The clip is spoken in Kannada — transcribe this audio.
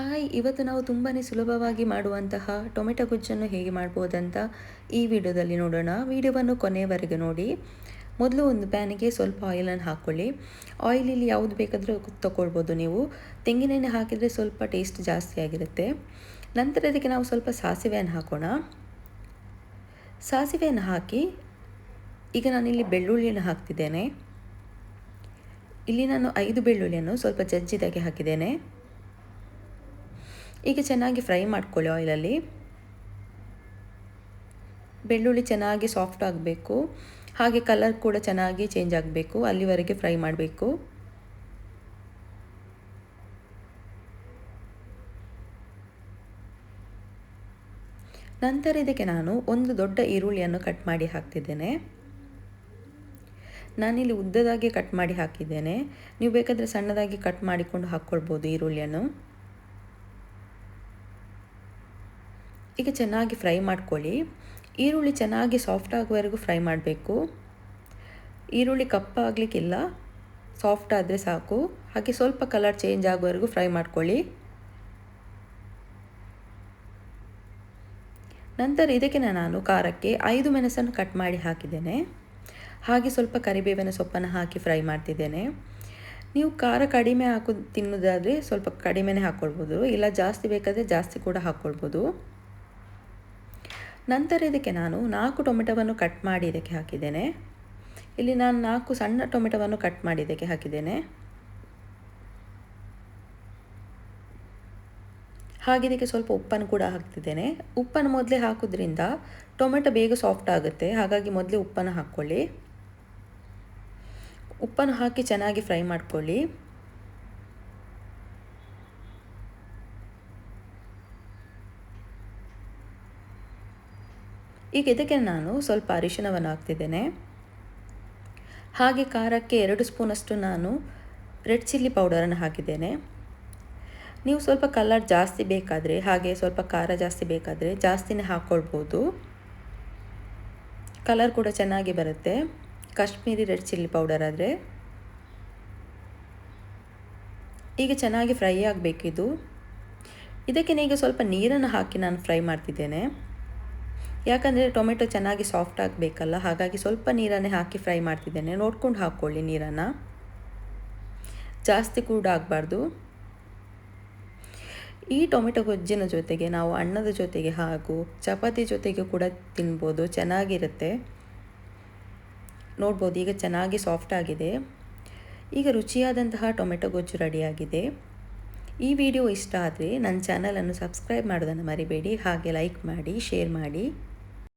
ಹಾಯ್, ಇವತ್ತು ನಾವು ತುಂಬಾ ಸುಲಭವಾಗಿ ಮಾಡುವಂತಹ ಟೊಮೆಟೊ ಗೊಜ್ಜನ್ನು ಹೇಗೆ ಮಾಡ್ಬೋದಂತ ಈ ವಿಡಿಯೋದಲ್ಲಿ ನೋಡೋಣ. ವಿಡಿಯೋವನ್ನು ಕೊನೆಯವರೆಗೆ ನೋಡಿ. ಮೊದಲು ಒಂದು ಪ್ಯಾನಿಗೆ ಸ್ವಲ್ಪ ಆಯಿಲನ್ನು ಹಾಕ್ಕೊಳ್ಳಿ ಆಯಿಲ್ ಇಲ್ಲಿ ಯಾವುದು ಬೇಕಾದರೂ ತಗೊಳ್ಬೋದು ನೀವು. ತೆಂಗಿನೆಣ್ಣೆ ಹಾಕಿದರೆ ಸ್ವಲ್ಪ ಟೇಸ್ಟ್ ಜಾಸ್ತಿ ಆಗಿರುತ್ತೆ. ನಂತರ ಇದಕ್ಕೆ ನಾವು ಸ್ವಲ್ಪ ಸಾಸಿವೆಯನ್ನು ಹಾಕೋಣ. ಸಾಸಿವೆಯನ್ನು ಹಾಕಿ ಈಗ ನಾನಿಲ್ಲಿ ಬೆಳ್ಳುಳ್ಳಿಯನ್ನು ಹಾಕ್ತಿದ್ದೇನೆ. ಇಲ್ಲಿ ನಾನು ಐದು ಬೆಳ್ಳುಳ್ಳಿಯನ್ನು ಸ್ವಲ್ಪ ಜಜ್ಜಿದಾಗೆ ಹಾಕಿದ್ದೇನೆ. ಈಗ ಚೆನ್ನಾಗಿ ಫ್ರೈ ಮಾಡ್ಕೊಳ್ಳಿ ಆಯಿಲಲ್ಲಿ. ಬೆಳ್ಳುಳ್ಳಿ ಚೆನ್ನಾಗಿ ಸಾಫ್ಟ್ ಆಗಬೇಕು. ಹಾಗೆ ಕಲರ್ ಕೂಡ ಚೆನ್ನಾಗಿ ಚೇಂಜ್ ಆಗಬೇಕು. ಅಲ್ಲಿವರೆಗೆ ಫ್ರೈ ಮಾಡಬೇಕು. ನಂತರ ಇದಕ್ಕೆ ನಾನು ಒಂದು ದೊಡ್ಡ ಈರುಳ್ಳಿಯನ್ನು ಕಟ್ ಮಾಡಿ ಹಾಕ್ತಿದ್ದೇನೆ. ನಾನಿಲ್ಲಿ ಉದ್ದದಾಗಿ ಕಟ್ ಮಾಡಿ ಹಾಕಿದ್ದೇನೆ. ನೀವು ಬೇಕಾದರೆ ಸಣ್ಣದಾಗಿ ಕಟ್ ಮಾಡಿಕೊಂಡು ಹಾಕ್ಕೊಳ್ಬೋದು ಈರುಳ್ಳಿಯನ್ನು. ಈಗ ಚೆನ್ನಾಗಿ ಫ್ರೈ ಮಾಡ್ಕೊಳ್ಳಿ. ಈರುಳ್ಳಿ ಚೆನ್ನಾಗಿ ಸಾಫ್ಟ್ ಆಗುವವರೆಗೂ ಫ್ರೈ ಮಾಡಬೇಕು. ಈರುಳ್ಳಿ ಕಪ್ಪಾಗಲಿಕ್ಕಿಲ್ಲ ಸಾಫ್ಟ್ ಆದರೆ ಸಾಕು. ಹಾಗೆ ಸ್ವಲ್ಪ ಕಲರ್ ಚೇಂಜ್ ಆಗುವವರೆಗೂ ಫ್ರೈ ಮಾಡ್ಕೊಳ್ಳಿ. ನಂತರ ಇದಕ್ಕೆ ನಾನು ಖಾರಕ್ಕೆ ಐದು ಮೆಣಸನ್ನು ಕಟ್ ಮಾಡಿ ಹಾಕಿದ್ದೇನೆ. ಹಾಗೆ ಸ್ವಲ್ಪ ಕರಿಬೇವಿನ ಸೊಪ್ಪನ್ನು ಹಾಕಿ ಫ್ರೈ ಮಾಡ್ತಿದ್ದೇನೆ. ನೀವು ಖಾರ ಕಡಿಮೆ ಹಾಕೋದು ತಿನ್ನೋದಾದರೆ ಸ್ವಲ್ಪ ಕಡಿಮೆನೇ ಹಾಕ್ಕೊಳ್ಬೋದು. ಇಲ್ಲ ಜಾಸ್ತಿ ಬೇಕಾದರೆ ಜಾಸ್ತಿ ಕೂಡ ಹಾಕ್ಕೊಳ್ಬೋದು. ನಂತರ ಇದಕ್ಕೆ ನಾನು ನಾಲ್ಕು ಟೊಮೆಟೊವನ್ನು ಕಟ್ ಮಾಡಿ ಇದಕ್ಕೆ ಹಾಕಿದ್ದೇನೆ. ಇಲ್ಲಿ ನಾನು ನಾಲ್ಕು ಸಣ್ಣ ಟೊಮೆಟೊವನ್ನು ಕಟ್ ಮಾಡಿ ಇದಕ್ಕೆ ಹಾಕಿದ್ದೇನೆ. ಹಾಗೆ ಇದಕ್ಕೆ ಸ್ವಲ್ಪ ಉಪ್ಪನ್ನು ಕೂಡ ಹಾಕ್ತಿದ್ದೇನೆ. ಉಪ್ಪನ್ನು ಮೊದಲೇ ಹಾಕೋದ್ರಿಂದ ಟೊಮೆಟೊ ಬೇಗ ಸಾಫ್ಟ್ ಆಗುತ್ತೆ. ಹಾಗಾಗಿ ಮೊದಲೇ ಉಪ್ಪನ್ನು ಹಾಕ್ಕೊಳ್ಳಿ. ಉಪ್ಪನ್ನು ಹಾಕಿ ಚೆನ್ನಾಗಿ ಫ್ರೈ ಮಾಡ್ಕೊಳ್ಳಿ. ಈಗ ಇದಕ್ಕೆ ನಾನು ಸ್ವಲ್ಪ ಅರಿಶಿಣವನ್ನು ಹಾಕ್ತಿದ್ದೇನೆ. ಹಾಗೆ ಖಾರಕ್ಕೆ ಎರಡು ಸ್ಪೂನಷ್ಟು ನಾನು ರೆಡ್ ಚಿಲ್ಲಿ ಪೌಡರನ್ನು ಹಾಕಿದ್ದೇನೆ. ನೀವು ಸ್ವಲ್ಪ ಕಲರ್ ಜಾಸ್ತಿ ಬೇಕಾದರೆ, ಹಾಗೆ ಸ್ವಲ್ಪ ಖಾರ ಜಾಸ್ತಿ ಬೇಕಾದರೆ ಜಾಸ್ತಿನೇ ಹಾಕ್ಕೊಳ್ಬೋದು. ಕಲರ್ ಕೂಡ ಚೆನ್ನಾಗಿ ಬರುತ್ತೆ. ಕಾಶ್ಮೀರಿ ರೆಡ್ ಚಿಲ್ಲಿ ಪೌಡರ್ ಆದರೆ. ಈಗ ಚೆನ್ನಾಗಿ ಫ್ರೈ ಆಗಬೇಕಿದು. ಇದಕ್ಕೆ ಈಗ ಸ್ವಲ್ಪ ನೀರನ್ನು ಹಾಕಿ ನಾನು ಫ್ರೈ ಮಾಡ್ತಿದ್ದೇನೆ. ಯಾಕಂದರೆ ಟೊಮೆಟೊ ಚೆನ್ನಾಗಿ ಸಾಫ್ಟ್ ಆಗಬೇಕಲ್ಲ, ಹಾಗಾಗಿ ಸ್ವಲ್ಪ ನೀರನ್ನೇ ಹಾಕಿ ಫ್ರೈ ಮಾಡ್ತಿದ್ದೇನೆ. ನೋಡ್ಕೊಂಡು ಹಾಕ್ಕೊಳ್ಳಿ ನೀರನ್ನು. ಜಾಸ್ತಿ ಕೂಡ ಆಗಬಾರ್ದು. ಈ ಟೊಮೆಟೊ ಗೊಜ್ಜಿನ ಜೊತೆಗೆ ನಾವು ಅನ್ನದ ಜೊತೆಗೆ ಹಾಗೂ ಚಪಾತಿ ಜೊತೆಗೆ ಕೂಡ ತಿನ್ಬೋದು, ಚೆನ್ನಾಗಿರುತ್ತೆ. ನೋಡ್ಬೋದು, ಈಗ ಚೆನ್ನಾಗಿ ಸಾಫ್ಟ್ ಆಗಿದೆ. ಈಗ ರುಚಿಯಾದಂತಹ ಟೊಮೆಟೊ ಗೊಜ್ಜು ರೆಡಿಯಾಗಿದೆ. ಈ ವಿಡಿಯೋ ಇಷ್ಟ ಆದರೆ ನನ್ನ ಚಾನಲನ್ನು ಸಬ್ಸ್ಕ್ರೈಬ್ ಮಾಡೋದನ್ನು ಮರಿಬೇಡಿ, ಹಾಗೆ ಲೈಕ್ ಮಾಡಿ ಶೇರ್ ಮಾಡಿ.